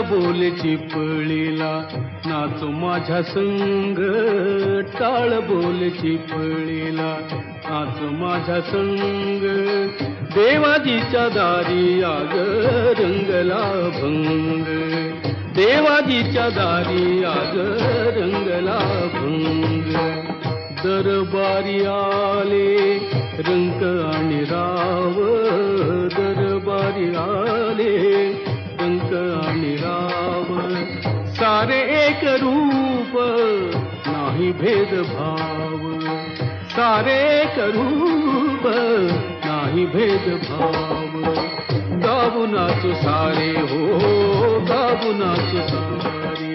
बोल चिपळीला नाचू माझ्या संग. टाळ बोल चिपळीला नाचू माझ्या संग. देवाजीच्या दारी आग रंगला भंग. देवाजीच्या दारी आग रंगला भंग. दरबारी आले रंग आणि राव एक रूप नाही भेदभाव। सारे एक रूप नाही भेदभाव। गाऊ सारे हो गाऊ नाचू सारे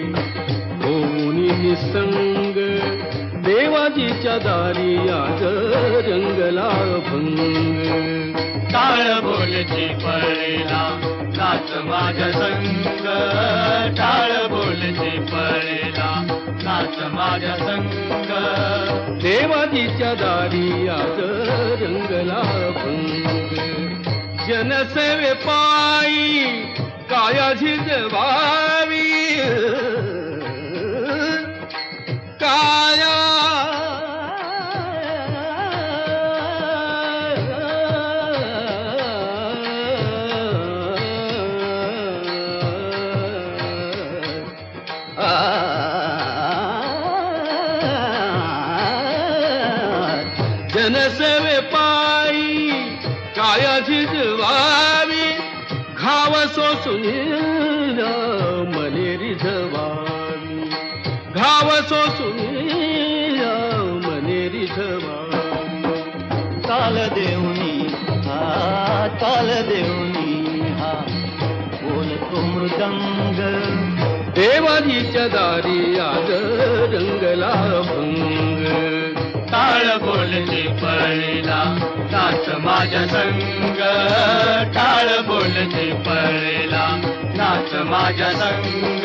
हो मुनी निसंग देवाजीच्या दारी आज रंगला भंग। टाळ बोलची पळेला नाच माझ्या संग। टाळ बोलची नाच माझ्या संग. देवाजीच्या दारी आज रंगला भंग. जनसेवे पायी काया झिजवावी नसवे पायी काया झिजवावी घाव सोसून मले रिझवावी. घाव सोसून मले रिझवावी. ताल देऊनी हा ताल देऊनी हा बोलतो मृदंग. देवाजीच्या दारी आज रंगला भंग. माझ्या संग टाळ बोलते पळेला. नाच माझ्या संग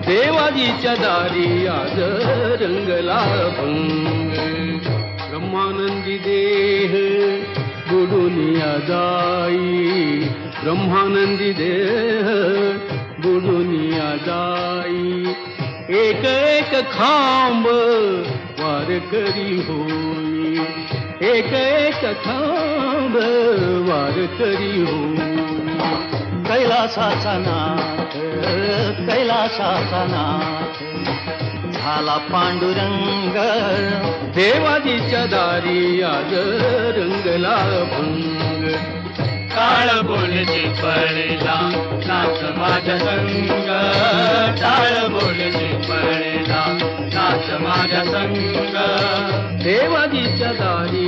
देवाजीच्या दारी आज रंगला भंग. ब्रह्मानंदी देह बुडुनिया जाई. ब्रह्मानंदी देह बुडुनिया जाई. एक एक खांब वार करी होई. एक एक खांब वार करी होई कैलासाचा नाथ कैलासाचा नाथ. झाला पांडुरंग देवाजीच्या दारी आज रंगला भंग. टाळ बोलची पळेला नाच माझ्या संग. टाळ बोलची पळेला नाच माझ्या संग. देवाजीच्या दारी आज